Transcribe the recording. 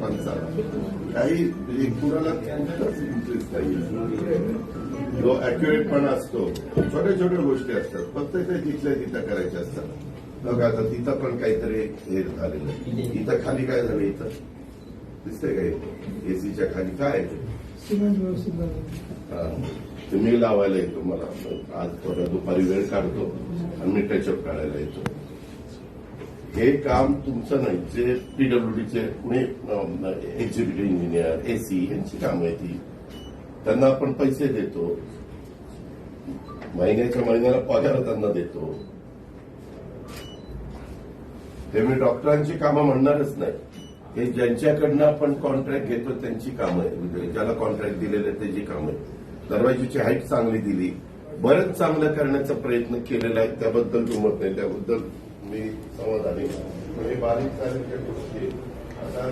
माणसाला काही म्हणजे कुणाला कुठलाच इंटरेस्ट नाही जो अॅक्युरेटपणा असतो छोट्या छोट्या गोष्टी असतात फक्त काही तिथल्या तिथं करायच्या असतात मग आता तिथं पण काहीतरी हे झालेलं तिथं खाली काय झालं इथं दिसतंय काय एसीच्या खाली काय तुम्ही लावायला येतो मला आज थोडा दुपारी वेळ काढतो आणि मी टचअप काढायला येतो. हे काम तुमचं नाही. जे पीडब्ल्यूडीचे कुणी एक्झिक्युटिव्ह इंजिनियर एसी यांची कामं आहेत ती त्यांना आपण पैसे देतो. महिन्याच्या महिन्याला पगार त्यांना देतो. ते मी डॉक्टरांची कामं म्हणणारच नाही. हे ज्यांच्याकडनं आपण कॉन्ट्रॅक्ट घेतो त्यांची कामं आहे म्हणजे ज्याला कॉन्ट्रॅक्ट दिलेले त्याची कामं आहे दरवाजीची हाईट चांगली दिली. बरंच चांगलं करण्याचा प्रयत्न केलेला आहे. त्याबद्दल दुमत नाही. त्याबद्दल मी समाधानी आहे. पण हे बारीक चारीक गोष्टी आता